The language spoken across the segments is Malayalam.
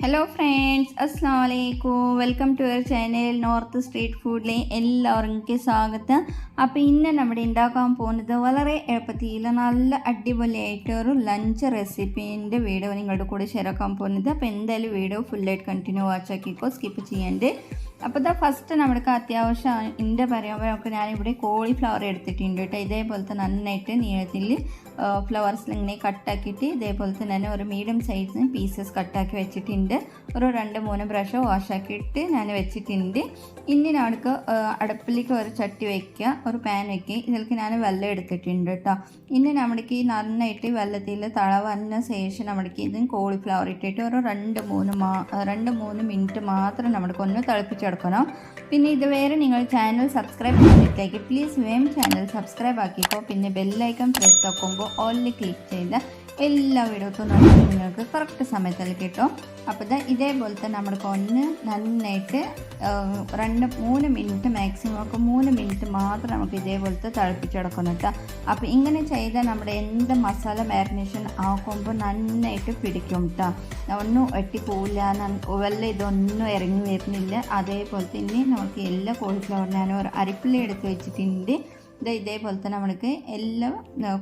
ഹലോ ഫ്രണ്ട്സ് അസ്സാം വലൈക്കും welcome to your channel north street ഫുഡിലെ എല്ലാവർക്കും സ്വാഗതം. അപ്പോൾ ഇന്ന് നമ്മുടെ ഉണ്ടാക്കാൻ പോകുന്നത് വളരെ എളുപ്പത്തിൽ നല്ല അടിപൊളിയായിട്ട് ഒരു ലഞ്ച് റെസിപ്പീന്റെ വീഡിയോ നിങ്ങളുടെ കൂടെ ഷെയർ ആക്കാൻ പോകുന്നത്. അപ്പോൾ എന്തായാലും വീഡിയോ ഫുള്ളായിട്ട് കണ്ടിന്യൂ വാച്ച് ആക്കിക്കോ. സ്കിപ്പ് ചെയ്യാണ്ട് അപ്പോൾ ഇതാ ഫസ്റ്റ് നമ്മൾക്ക് അത്യാവശ്യം എന്റെ പറയുമ്പോൾ ഞാനിവിടെ കോളിഫ്ലവർ എടുത്തിട്ടുണ്ട് കേട്ടോ ഇതേപോലത്തെ നന്നായിട്ട് നീളത്തിൽ ഫ്ലവേഴ്സിൽ ഇങ്ങനെ കട്ടാക്കിയിട്ട് ഇതേപോലെ തന്നെ ഒരു മീഡിയം സൈസിന് പീസസ് കട്ടാക്കി വെച്ചിട്ടുണ്ട്. ഒരു രണ്ട് മൂന്ന് ബ്രഷ് വാഷാക്കിയിട്ട് ഞാൻ വെച്ചിട്ടുണ്ട്. ഇനി നമുക്ക് അടുപ്പിലേക്ക് ഒരു ചട്ടി വയ്ക്കുക ഒരു പാൻ വയ്ക്കുക ഇതിലേക്ക് ഞാൻ വെള്ളം എടുത്തിട്ടുണ്ട് കേട്ടോ ഇനി നമ്മൾക്ക് നന്നായിട്ട് വെള്ളത്തിൽ തള വന്ന ശേഷം നമ്മൾക്ക് ഇതിന് കോളിഫ്ലവർ ഇട്ടിട്ട് ഒരു രണ്ട് മൂന്ന് മാ രണ്ട് മൂന്ന് മിനിറ്റ് മാത്രം നമ്മൾക്ക് ഒന്ന് തിളപ്പിച്ചെടുക്കണം പിന്നെ ഇതുവരെ നിങ്ങൾ ചാനൽ സബ്സ്ക്രൈബ് ചെയ്തിട്ടേക്ക് പ്ലീസ് വേം ചാനൽ സബ്സ്ക്രൈബ് ആക്കിക്കോ. പിന്നെ ബെല്ലൈക്കൺ പ്രസ് ആക്കുമ്പോൾ ഓൺലി ക്ലിക്ക് ചെയ്ത എല്ലാ വീഡിയോസും നമുക്ക് നിങ്ങൾക്ക് കറക്റ്റ് സമയത്തിൽ കിട്ടും? അപ്പോൾ ഇത് ഇതേപോലത്തെ നമ്മൾക്ക് ഒന്ന് നന്നായിട്ട് രണ്ട് മൂന്ന് മിനിറ്റ് മാക്സിമം ഒക്കെ മൂന്ന് മിനിറ്റ് മാത്രം നമുക്ക് ഇതേപോലത്തെ തിളപ്പിച്ചെടുക്കണം കേട്ടോ. അപ്പോൾ ഇങ്ങനെ ചെയ്താൽ നമ്മുടെ എന്ത് മസാല മാരിനേഷൻ ആക്കുമ്പോൾ നന്നായിട്ട് പിടിക്കും കേട്ടോ. ഒന്നും എട്ടിപ്പോവില്ല വല്ല ഇതൊന്നും ഇറങ്ങി വരുന്നില്ല. അതേപോലെ തന്നെ നമുക്ക് എല്ലാ കോളിഫ്ലവർ ഞാൻ ഒരു അരിപ്പിള്ളി എടുത്ത് വെച്ചിട്ടുണ്ട്. ഇത് ഇതേപോലെ തന്നെ നമ്മൾക്ക് എല്ലാ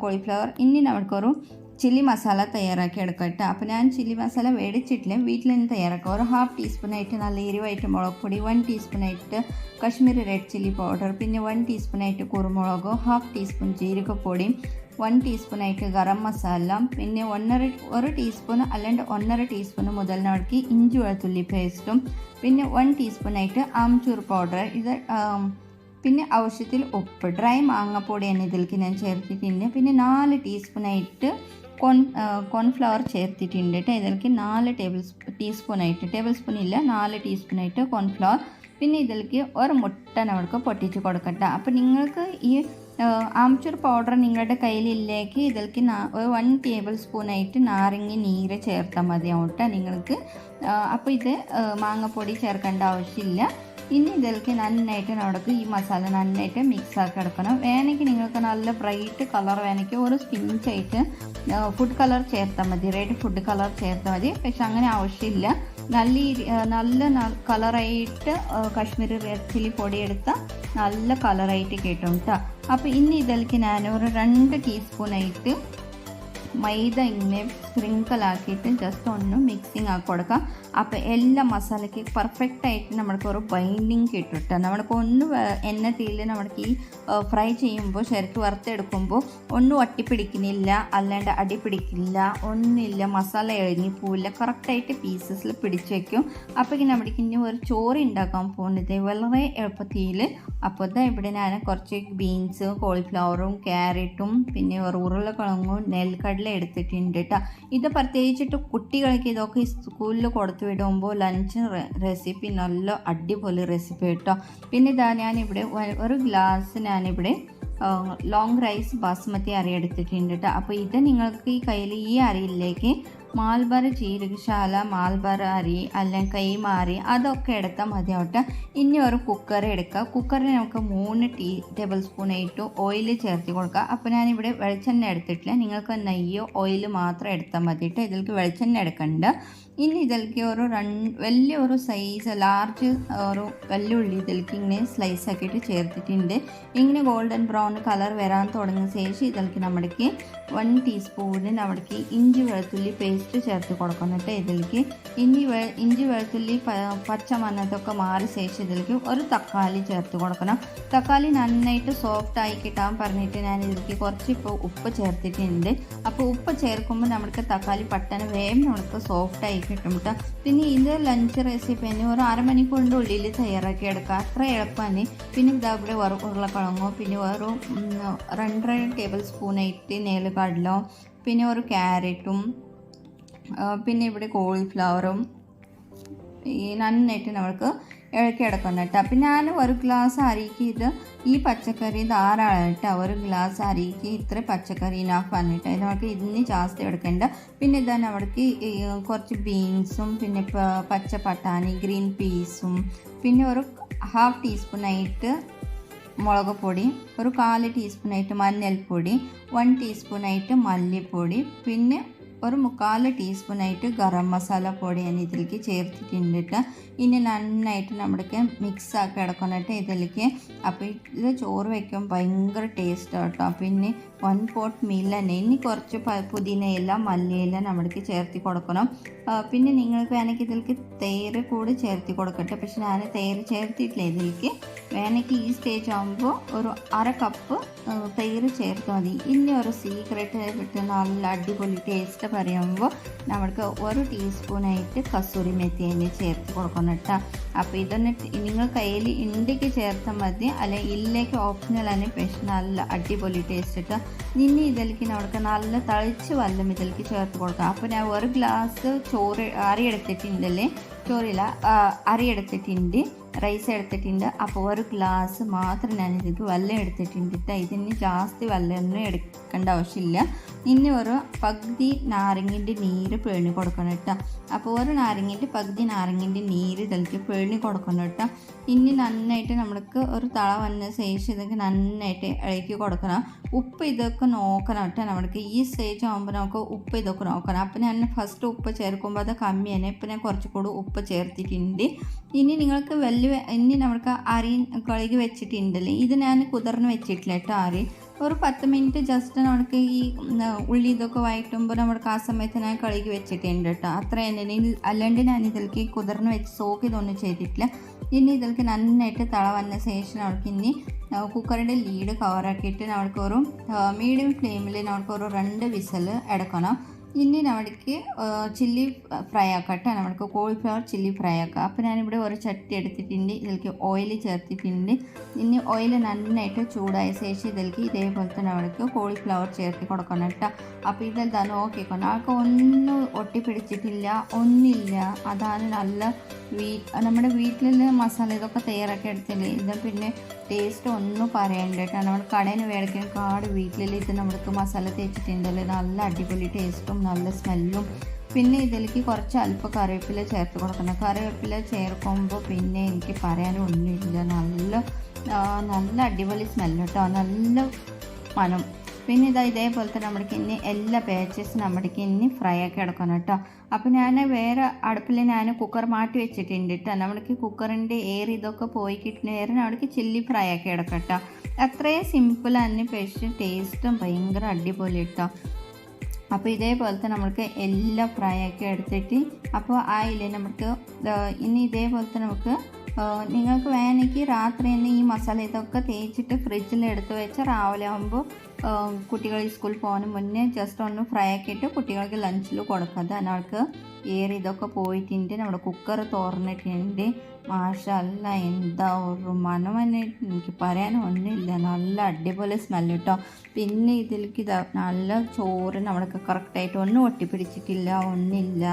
കോളിഫ്ലവർ ഇനി നമുക്കൊരു ചില്ലി മസാല തയ്യാറാക്കി എടുക്കാം കേട്ടോ. അപ്പോൾ ഞാൻ ചില്ലി മസാല മേടിച്ചിട്ടില്ല വീട്ടിൽ നിന്ന് തയ്യാറാക്കുക ഒരു ഹാഫ് ടീസ്പൂണായിട്ട് നല്ല എരിവായിട്ട് മുളക് പൊടി വൺ ടീസ്പൂണായിട്ട് കശ്മീരി റെഡ് ചില്ലി പൗഡർ പിന്നെ വൺ ടീസ്പൂണായിട്ട് കുരുമുളക് ഹാഫ് ടീസ്പൂൺ ജീരകപ്പൊടി വൺ ടീസ്പൂണായിട്ട് ഗരം മസാല പിന്നെ ഒന്നര ഒരു ടീസ്പൂൺ അല്ലാണ്ട് ഒന്നര ടീസ്പൂൺ മുതൽ നടക്കി ഇഞ്ചി വെളുത്തുള്ളി പേസ്റ്റും പിന്നെ വൺ ടീസ്പൂണായിട്ട് ആംചൂർ പൗഡർ ഇത് പിന്നെ ആവശ്യത്തിൽ ഉപ്പ് ഡ്രൈ മാങ്ങപ്പൊടി ഇതിലേക്ക് ഞാൻ ചേർത്തിട്ടുണ്ട്. പിന്നെ നാല് ടീസ്പൂണായിട്ട് കോൺ കോൺഫ്ലവർ ചേർത്തിട്ടുണ്ട് കേട്ടോ ഇതിലേക്ക് നാല് ടേബിൾ ടീസ്പൂണായിട്ട് ടേബിൾ സ്പൂൺ ഇല്ല നാല് ടീസ്പൂണായിട്ട് കോൺഫ്ലവർ പിന്നെ ഇതിലേക്ക് ഒരു മുട്ട നമുക്ക് പൊട്ടിച്ച് കൊടുക്കട്ടെ അപ്പോൾ നിങ്ങൾക്ക് ഈ ആംചൂർ പൗഡർ നിങ്ങളുടെ കയ്യിലില്ലേക്ക് ഇതിലേക്ക് വൺ ടേബിൾ സ്പൂണായിട്ട് നാരങ്ങ നീര് ചേർത്താൽ മതിയാവും കേട്ടോ നിങ്ങൾക്ക്. അപ്പോൾ ഇത് മാങ്ങപ്പൊടി ചേർക്കേണ്ട ആവശ്യമില്ല. ഇനി ഇതിലേക്ക് നന്നായിട്ട് നടക്ക് ഈ മസാല നന്നായിട്ട് മിക്സ് ആക്കി എടുക്കണം. വേണമെങ്കിൽ നിങ്ങൾക്ക് നല്ല ബ്രൈറ്റ് കളർ വേണമെങ്കിൽ ഒരു സ്പിഞ്ചായിട്ട് ഫുഡ് കളർ ചേർത്താൽ മതി. റെഡ് ഫുഡ് കളർ ചേർത്താൽ മതി. പക്ഷെ അങ്ങനെ ആവശ്യമില്ല. നല്ല നല്ല കളറായിട്ട് കാശ്മീരി റെഡ് ചില്ലി പൊടി എടുത്താൽ നല്ല കളറായിട്ട് കിട്ടും കേട്ടോ അപ്പോൾ ഇനി ഇതിലേക്ക് ഞാൻ ഒരു രണ്ട് ടീസ്പൂണായിട്ട് മൈദ ഇങ്ങനെ സ്പ്രിങ്കിളാക്കിയിട്ട് ജസ്റ്റ് ഒന്ന് മിക്സിങ് ആക്കി കൊടുക്കാം. അപ്പോൾ എല്ലാ മസാലയ്ക്ക് പെർഫെക്റ്റ് ആയിട്ട് നമ്മൾക്ക് ഒരു ബൈൻഡിങ് കിട്ടും കേട്ടോ നമ്മൾക്ക് ഒന്ന് എണ്ണ തീയിൽ നമ്മൾക്ക് ഈ ഫ്രൈ ചെയ്യുമ്പോൾ ശരിക്ക് വറുത്തെടുക്കുമ്പോൾ ഒന്നും ഒട്ടിപ്പിടിക്കുന്നില്ല അല്ലാണ്ട് അടി പിടിക്കില്ല ഒന്നുമില്ല. മസാല എഴുതി പോവില്ല. കറക്റ്റായിട്ട് പീസസിൽ പിടിച്ച് വയ്ക്കും അപ്പോൾ നമ്മൾക്ക് ഇനി ഒരു ചോറ് ഉണ്ടാക്കാൻ പോകുന്നത് വളരെ എളുപ്പത്തിൽ. അപ്പോൾ ഇതാ ഇവിടെ ഞാൻ കുറച്ച് ബീൻസ് കോളിഫ്ലവറും ക്യാരറ്റും പിന്നെ ഉരുളക്കിഴങ്ങും നെൽക്കടല എടുത്തിട്ടുണ്ട് കേട്ടോ ഇത് പ്രത്യേകിച്ചിട്ട് കുട്ടികൾക്ക് ഇതൊക്കെ സ്കൂളിൽ കൊടുത്തു വിടുമ്പോൾ ലഞ്ച് റെസിപ്പി നല്ല അടിപൊളി റെസിപ്പി കേട്ടോ പിന്നെ ഇതാ ഞാനിവിടെ ഒരു ഗ്ലാസ് ഞാനിവിടെ ലോങ് റൈസ് ബാസ്മതി അരി എടുത്തിട്ടുണ്ട് കേട്ടോ അപ്പോൾ ഇത് നിങ്ങൾക്ക് ഈ കയ്യിൽ ഈ അരിയിലേക്ക് മാൽബർ ജീരകശാല മാൽബറ അരി അല്ലെങ്കിൽ കൈമാറി അതൊക്കെ എടുത്താൽ മതിയാവട്ടെ ഇനി ഒരു കുക്കർ എടുക്കുക കുക്കറിൽ നമുക്ക് മൂന്ന് ടീ ടേബിൾ സ്പൂൺ ആയിട്ട് ഓയിൽ ചേർത്ത് കൊടുക്കുക അപ്പോൾ ഞാനിവിടെ വെളിച്ചെണ്ണ എടുത്തിട്ടില്ല. നിങ്ങൾക്ക് നെയ്യോ ഓയിൽ മാത്രം എടുത്താൽ മതിയിട്ട് ഇതിലേക്ക് വെളിച്ചെണ്ണ എടുക്കണ്ട. ഇനി ഇതിലേക്ക് ഒരു രണ്ട് വലിയൊരു സൈസ് ലാർജ് ഒരു വെല്ലുള്ളി ഇതിലേക്ക് ഇങ്ങനെ സ്ലൈസ് ആക്കിയിട്ട് ചേർത്തിട്ടുണ്ട്. ഇങ്ങനെ ഗോൾഡൻ ബ്രൗൺ കളർ വരാൻ തുടങ്ങിയ ശേഷം ഇതിലേക്ക് നമ്മുടെക്ക് വൺ ടീസ്പൂണിന് അവിടേക്ക് ഇഞ്ചി വെളുത്തുള്ളി പേസ്റ്റ് ചേർത്ത് കൊടുക്കണം കേട്ടോ ഇതിലേക്ക് ഇഞ്ചി വെ ഇഞ്ചി വെളുത്തുള്ളി പച്ച മണ്ണത്തൊക്കെ മാറി ശേഷം ഇതിലേക്ക് ഒരു തക്കാളി ചേർത്ത് കൊടുക്കണം. തക്കാളി നന്നായിട്ട് സോഫ്റ്റ് ആയി കിട്ടാൻ പറഞ്ഞിട്ട് ഞാൻ ഇതിലേക്ക് കുറച്ച് ഇപ്പോൾ ഉപ്പ് ചേർത്തിട്ടുണ്ട്. അപ്പോൾ ഉപ്പ് ചേർക്കുമ്പോൾ നമ്മൾക്ക് തക്കാളി പെട്ടെന്ന് വേഗം നമുക്ക് സോഫ്റ്റ് ആയി കിട്ടും കേട്ടോ. പിന്നെ ഇത് ലഞ്ച് റെസിപ്പി തന്നെ ഒരു അരമണിക്കൂറിന്റെ ഉള്ളിൽ തയ്യാറാക്കി എടുക്കുക അത്ര എളുപ്പമാണ് പിന്നെ ഇതാ ഇവിടെ വേറെ ഉരുളക്കിഴങ്ങോ പിന്നെ വേറെ രണ്ടര ടേബിൾ സ്പൂണായിട്ട് നേലുകടലോ പിന്നെ ഒരു ക്യാരറ്റും പിന്നെ ഇവിടെ കോളിഫ്ലവറും ഈ നന്നായിട്ട് നമുക്ക് ഇളക്കിയെടുക്കണം കേട്ടോ. അപ്പം ഞാൻ ഒരു ഗ്ലാസ് അരിക്ക് ഈ പച്ചക്കറി ധാരാളം കേട്ടോ. ഒരു ഗ്ലാസ് അരിക്ക് ഇത്ര പച്ചക്കറി ഇനാഫ് ഇനാഫാണ് കേട്ടോ നമുക്ക് ഇതിന് ജാസ്തി എടുക്കേണ്ട. പിന്നെ ഇതാണ് അവിടേക്ക് കുറച്ച് ബീൻസും പിന്നെ പച്ച പട്ടാണി ഗ്രീൻ പീസും പിന്നെ ഒരു ഹാഫ് ടീസ്പൂണായിട്ട് മുളക് പൊടി ഒരു കാൽ ടീസ്പൂണായിട്ട് മഞ്ഞൾപ്പൊടി വൺ ടീസ്പൂണായിട്ട് മല്ലിപ്പൊടി പിന്നെ ഒരു മുക്കാൽ ടീസ്പൂൺ ടീസ്പൂണായിട്ട് ഗരം മസാല പൊടി ഞാൻ ഇതിലേക്ക് ചേർത്തിട്ടുണ്ട് ട്ടോ. ഇനി നന്നായിട്ട് നമ്മുടെ മിക്സ് ആക്കി എടുക്കണം ഇതിലേക്ക് അപ്പോൾ ഇത് ചോറ് വയ്ക്കുമ്പോൾ ഭയങ്കര ടേസ്റ്റ് കേട്ടോ പിന്നെ വൺ പോട്ട് മീൽ തന്നെ ഇനി കുറച്ച് പുതിനയില മല്ലിയില നമ്മൾക്ക് ചേർത്തി കൊടുക്കണം. പിന്നെ നിങ്ങൾക്ക് വേണമെങ്കിൽ ഇതിലേക്ക് തേര് കൂടി ചേർത്തി കൊടുക്കട്ടെ. പക്ഷെ ഞാൻ തേര് ചേർത്തിട്ടില്ല ഇതിലേക്ക് വേണമെങ്കിൽ ഈ സ്റ്റേജ് ആകുമ്പോൾ ഒരു അര കപ്പ് തേര് ചേർത്ത് മതി. ഇനി ഒരു സീക്രട്ട് വിട്ട് നല്ല അടിപൊളി ടേസ്റ്റ് പറയുമ്പോൾ നമ്മൾക്ക് ഒരു ടീസ്പൂണായിട്ട് കസൂരി മെത്തി അതിന് ചേർത്ത് കൊടുക്കണം കേട്ടോ. അപ്പോൾ ഇതൊന്ന് നിങ്ങൾ കയ്യിൽ ഉണ്ടെങ്കിൽ ചേർത്താൽ മതി. അല്ലെങ്കിൽ ഇല്ലേക്ക് ഓപ്ഷണലാണ് പക്ഷെ നല്ല അടിപൊളി ടേസ്റ്റ് കേട്ടോ. ഇനി ഇതിലേക്ക് നമുക്ക് നല്ല തളിച്ച് വല്ലതും ഇതിലേക്ക് ചേർത്ത് കൊടുക്കാം. അപ്പോൾ ഞാൻ ഒരു ഗ്ലാസ് ചോറ് അരിയെടുത്തിട്ടുണ്ടല്ലേ ചോറില്ല ആ, അരി എടുത്തിട്ടുണ്ട് റൈസ് എടുത്തിട്ടുണ്ട്. അപ്പോൾ ഒരു ഗ്ലാസ് മാത്രം ഞാൻ ഇതിലേക്ക് വെള്ളം എടുത്തിട്ടുണ്ട്. ട്ടോ. ഇതിന് ജാസ്തി വെള്ളമൊന്നും എടുക്കേണ്ട ആവശ്യമില്ല. ഇനി ഒരു പകുതി നാരങ്ങിന്റെ നീര് പേണി കൊടുക്കണം കേട്ടോ. അപ്പോൾ ഒരു നാരങ്ങിന്റെ പകുതി നാരങ്ങിന്റെ നീര് ഇതിലേക്ക് പേണി കൊടുക്കണം കേട്ടോ. ഇനി നന്നായിട്ട് നമ്മൾക്ക് ഒരു തള വന്ന ശേഷം ഇതൊക്കെ നന്നായിട്ട് ഇളക്കി കൊടുക്കണം. ഉപ്പ് ഇതൊക്കെ നോക്കണം കേട്ടോ. നമ്മൾക്ക് ഈ സ്റ്റേജ് ആകുമ്പോൾ നമുക്ക് ഉപ്പ് ഇതൊക്കെ നോക്കണം. അപ്പോൾ ഞാൻ ഫസ്റ്റ് ഉപ്പ് ചേർക്കുമ്പോൾ അത് കമ്മിയാണ്. ഇപ്പം ഞാൻ കുറച്ചുകൂടി ഉപ്പ് ചേർത്തിട്ടുണ്ട്. ഇനി നിങ്ങൾക്ക് വലിയ ഇനി നമുക്ക് അരി കഴുകി വെച്ചിട്ടുണ്ടല്ലേ? ഇത് ഞാൻ കുതിർന്ന് വെച്ചിട്ടില്ല കേട്ടോ അരി ഒരു പത്ത് മിനിറ്റ് ജസ്റ്റ് നമുക്ക് ഈ ഉള്ളി ഇതൊക്കെ വഴറ്റുമ്പോൾ നമുക്ക് ആ സമയത്ത് ഞാൻ കഴുകി വെച്ചിട്ടുണ്ട് കേട്ടോ. അത്ര തന്നെ. അല്ലാണ്ട് ഞാൻ ഇതിലേക്ക് കുതിർന്ന് വെച്ച് സോക്ക് ഇതൊന്നും ചെയ്തിട്ടില്ല. ഇനി ഇതിലേക്ക് നന്നായിട്ട് തള വന്ന ശേഷം നമുക്ക് ഇനി കുക്കറിന്റെ ലീഡ് കവറാക്കിയിട്ട് നമുക്ക് ഒരു മീഡിയം ഫ്ലെയിമിൽ നമുക്ക് ഒരു രണ്ട് വിസൽ എടുക്കണം. ഇനി നമ്മൾക്ക് ചില്ലി ഫ്രൈ ആക്കാം കേട്ടോ നമ്മൾക്ക് കോളിഫ്ലവർ ചില്ലി ഫ്രൈ ആക്കാം അപ്പോൾ ഞാനിവിടെ ഒരു ചട്ടി എടുത്തിട്ടുണ്ട്. ഇതിലേക്ക് ഓയിൽ ചേർത്തിട്ടുണ്ട്. ഇനി ഓയിൽ നന്നായിട്ട് ചൂടായ ശേഷം ഇതിലേക്ക് ഇതേപോലെ തന്നെ നമ്മൾക്ക് കോളിഫ്ലവർ ചേർത്ത് കൊടുക്കണം കേട്ടോ. അപ്പോൾ ഇതിൽ തന്നെ നോക്കിക്കണം ആൾക്ക് ഒന്നും ഒട്ടിപ്പിടിച്ചിട്ടില്ല ഒന്നില്ല അതാണ് നല്ല വീ നമ്മുടെ വീട്ടിൽ മസാല ഇതൊക്കെ തയ്യാറാക്കി എടുത്തില്ലേ? ഇത് പിന്നെ ടേസ്റ്റ് ഒന്നും പറയണ്ട കേട്ടോ. നമ്മൾ കടയിൽ മേടിക്കുന്ന കാട് വീട്ടിൽ ഇത് നമ്മൾക്ക് മസാല തേച്ചിട്ടുണ്ടല്ലോ. നല്ല അടിപൊളി ടേസ്റ്റും നല്ല സ്മെല്ലും. പിന്നെ ഇതിലേക്ക് കുറച്ച് അല്പം കറിവേപ്പില ചേർത്ത് കൊടുക്കണം. കറിവേപ്പില ചേർക്കുമ്പോൾ പിന്നെ എനിക്ക് പറയാനൊന്നുമില്ല നല്ല നല്ല അടിപൊളി സ്മെല്ല് കേട്ടോ നല്ല മണം. പിന്നെ ഇതാ ഇതേപോലെ തന്നെ നമ്മുടെ ഇനി എല്ലാ ബാച്ചസ് നമ്മുടെ ഇനി ഫ്രൈ ആക്കി എടുക്കണം കേട്ടോ അപ്പോൾ ഞാൻ വേറെ അടുപ്പിൽ ഞാൻ കുക്കർ മാറ്റി വെച്ചിട്ടുണ്ട് കേട്ടോ നമ്മൾക്ക് കുക്കറിന്റെ എയർ ഇതൊക്കെ പോയി കിട്ടുന്ന എയറിന് അവിടേക്ക് ചില്ലി ഫ്രൈ ആക്കി എടുക്കാം കേട്ടോ അത്രയും സിമ്പിൾ തന്നെ പക്ഷേ ടേസ്റ്റും ഭയങ്കര അടിപൊളി കേട്ടോ അപ്പോൾ ഇതേപോലത്തെ നമ്മൾക്ക് എല്ലാ ഫ്രൈ ആക്കി എടുത്തിട്ട് അപ്പോൾ ആ ആയില്ലേ നമുക്ക് ഇനി ഇതേപോലത്തെ നമുക്ക് നിങ്ങൾക്ക് വേണമെങ്കിൽ രാത്രി തന്നെ ഈ മസാല ഇതൊക്കെ തേച്ചിട്ട് ഫ്രിഡ്ജിൽ എടുത്ത് വെച്ച് രാവിലെ ആകുമ്പോൾ കുട്ടികൾ സ്കൂളിൽ പോകുന്ന മുന്നേ ജസ്റ്റ് ഒന്ന് ഫ്രൈ ആക്കിയിട്ട് കുട്ടികൾക്ക് ലഞ്ചിൽ കൊടുക്കാം. അതിനാൾക്ക് ഏറി ഇതൊക്കെ പോയിട്ടുണ്ട്. നമ്മുടെ കുക്കർ തുറന്നിട്ടുണ്ട് മാഷല്ല എന്താ ഒരു മണം എനിക്ക് പറയാനൊന്നുമില്ല നല്ല അടിപൊളി സ്മെല്ല് കേട്ടോ പിന്നെ ഇതിലേക്ക് ഇതാ നല്ല ചോറ് നമ്മൾക്ക് കറക്റ്റായിട്ട് ഒന്നും ഒട്ടിപ്പിടിച്ചിട്ടില്ല ഒന്നില്ല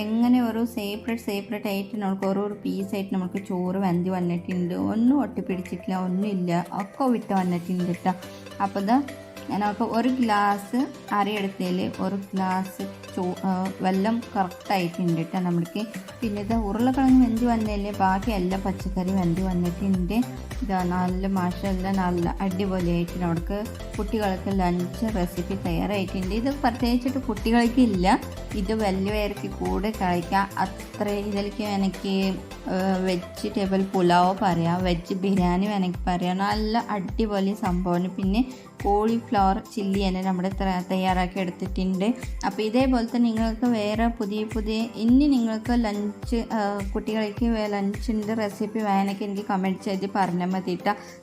എങ്ങനെ ഒരു സേപ്പറേറ്റ് സേപ്പറേറ്റ് ആയിട്ട് നമുക്ക് ഓരോ പീസായിട്ട് നമുക്ക് ചോറ് വെന്തി വന്നിട്ടുണ്ട്. ഒന്നും ഒട്ടിപ്പിടിച്ചിട്ടില്ല ഒന്നുമില്ല. ഒക്കെ വിട്ട് വന്നിട്ടുണ്ട് കേട്ടോ അപ്പോൾ ഇത് നമുക്ക് ഒരു ഗ്ലാസ് അരി എടുത്തതിൽ ഒരു ഗ്ലാസ് ചോ വെള്ളം കറക്റ്റായിട്ടുണ്ട് കേട്ടോ നമ്മൾക്ക്. പിന്നെ ഇത് ഉരുളക്കിഴങ്ങ് വെന്തി വന്നതിൽ ബാക്കി എല്ലാ പച്ചക്കറി വെന്തി വന്നിട്ടുണ്ട്. ഇതാ നല്ല മാഷല്ല നല്ല അടിപൊളിയായിട്ട് നമുക്ക് കുട്ടികൾക്ക് ലഞ്ച് റെസിപ്പി തയ്യാറായിട്ടുണ്ട്. ഇത് പ്രത്യേകിച്ചിട്ട് കുട്ടികൾക്ക് ഇല്ല. ഇത് വലിയവർക്ക് കൂടെ കഴിക്കാം. അത്ര ഇതിലേക്ക് എനിക്ക് വെജിറ്റബിൾ പുലാവ് പറയാം. വെജ് ബിരിയാണി വേണമെങ്കിൽ പറയാം. നല്ല അടിപൊളി സംഭവമാണ്. പിന്നെ കോളിഫ്ലവർ ചില്ലി തന്നെ നമ്മുടെ തയ്യാറാക്കി എടുത്തിട്ടുണ്ട്. അപ്പോൾ ഇതേപോലത്തെ നിങ്ങൾക്ക് വേറെ പുതിയ പുതിയ ഇനി നിങ്ങൾക്ക് ലഞ്ച് കുട്ടികൾക്ക് ലഞ്ചിന്റെ റെസിപ്പി വേണമെങ്കിൽ എനിക്ക് കമന്റ് ചെയ്ത് പറഞ്ഞാൽ മതി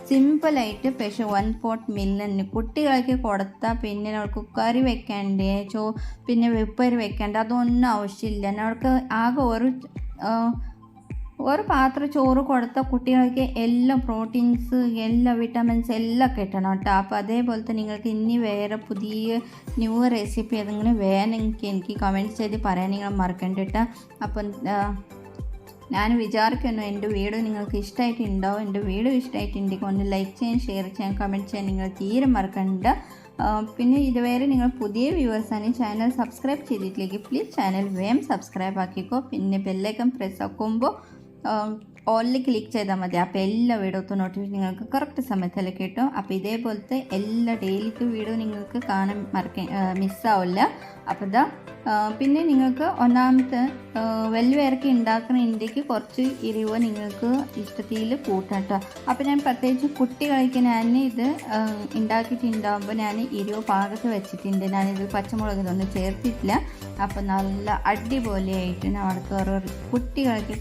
സിമ്പിളായിട്ട് പക്ഷേ വൺ പോട്ട് മില്ലിന് കുട്ടികൾക്ക് കൊടുത്താൽ പിന്നെ നമുക്ക് കറി വെക്കണ്ടേ? ചോ പിന്നെ വെപ്പരി വെക്കണ്ട അതൊന്നും ആവശ്യമില്ല. അവർക്ക് ആകെ ഒരു ഒരു പാത്രം ചോറ് കൊടുത്ത കുട്ടികൾക്ക് എല്ലാ പ്രോട്ടീൻസ് എല്ലാ വിറ്റമിൻസ് എല്ലാം കിട്ടണം കേട്ടോ. അപ്പോൾ അതേപോലെ തന്നെ നിങ്ങൾക്ക് ഇനി വേറെ പുതിയ ന്യൂ റെസിപ്പി ഏതെങ്കിലും വേണമെങ്കിൽ എനിക്ക് കമന്റ് ചെയ്ത് പറയാൻ നിങ്ങൾ മറക്കണ്ട അപ്പം ഞാൻ വിചാരിക്കുന്നു എന്റെ വീഡിയോ നിങ്ങൾക്ക് ഇഷ്ടമായിട്ടുണ്ടാവും എന്റെ വീഡിയോ ഇഷ്ടമായിട്ടുണ്ടെങ്കിൽ ഒന്ന് ലൈക്ക് ചെയ്യാൻ ഷെയർ ചെയ്യാൻ കമന്റ് ചെയ്യാൻ നിങ്ങൾ തീരെ മറക്കണ്ട. പിന്നെ ഇതുവരെ നിങ്ങൾ പുതിയ വ്യൂവേഴ്സാണ് ചാനൽ സബ്സ്ക്രൈബ് ചെയ്തിട്ടില്ലെങ്കിൽ പ്ലീസ് ചാനൽ വേം സബ്സ്ക്രൈബ് ആക്കിക്കോ. പിന്നെ ബെല്ലൈക്കൺ പ്രസ് ആക്കുമ്പോൾ ഓളിൽ ക്ലിക്ക് ചെയ്താൽ മതി. അപ്പോൾ എല്ലാ വീഡിയോത്തും നോട്ടിഫിക്കേഷൻ നിങ്ങൾക്ക് കറക്റ്റ് സമയത്തല്ലേ കിട്ടും. അപ്പോൾ ഇതേപോലത്തെ എല്ലാ ഡെയിലിക്ക് വീഡിയോ നിങ്ങൾക്ക് കാണാൻ മറക്ക മിസ്സാവില്ല അപ്പോൾ ഇതാ പിന്നെ നിങ്ങൾക്ക് ഒന്നാമത്തെ ഇറക്കി ഉണ്ടാക്കുന്ന ഇന്ത്യയ്ക്ക് കുറച്ച് എരിവ് നിങ്ങൾക്ക് ഇഷ്ടത്തിൽ കൂട്ടാം കേട്ടോ അപ്പോൾ ഞാൻ പ്രത്യേകിച്ച് കുട്ടികൾക്ക് ഞാൻ ഇത് ഉണ്ടാക്കിയിട്ടുണ്ടാകുമ്പോൾ ഞാൻ എരിവ് പാകത്ത് വെച്ചിട്ടുണ്ട്. ഞാനിത് പച്ചമുളക് ഇതൊന്നും ചേർത്തിട്ടില്ല. അപ്പോൾ നല്ല അടിപൊളിയായിട്ട് അവർക്ക് ഓരോ കുട്ടികൾക്ക്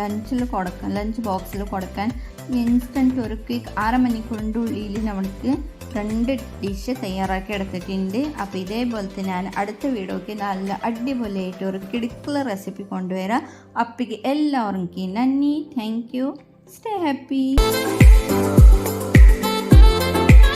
ലഞ്ചിൽ കൊടുക്കാൻ ലഞ്ച് ബോക്സിൽ കൊടുക്കാൻ ഇൻസ്റ്റന്റ് ഒരു ക്വിക്ക് അരമണിക്കൂറിന്റെ ഉള്ളിൽ നമ്മൾക്ക് രണ്ട് ഡിഷ് തയ്യാറാക്കി എടുത്തിട്ടുണ്ട്. അപ്പോൾ ഇതേപോലത്തെ ഞാൻ അടുത്ത വീഡിയോക്ക് നല്ല അടിപൊളിയായിട്ട് ഒരു കിടുക്കുള്ള റെസിപ്പി കൊണ്ടുവരാം. അപ്പേക്ക് എല്ലാവർക്കും നന്ദി. Thank you stay happy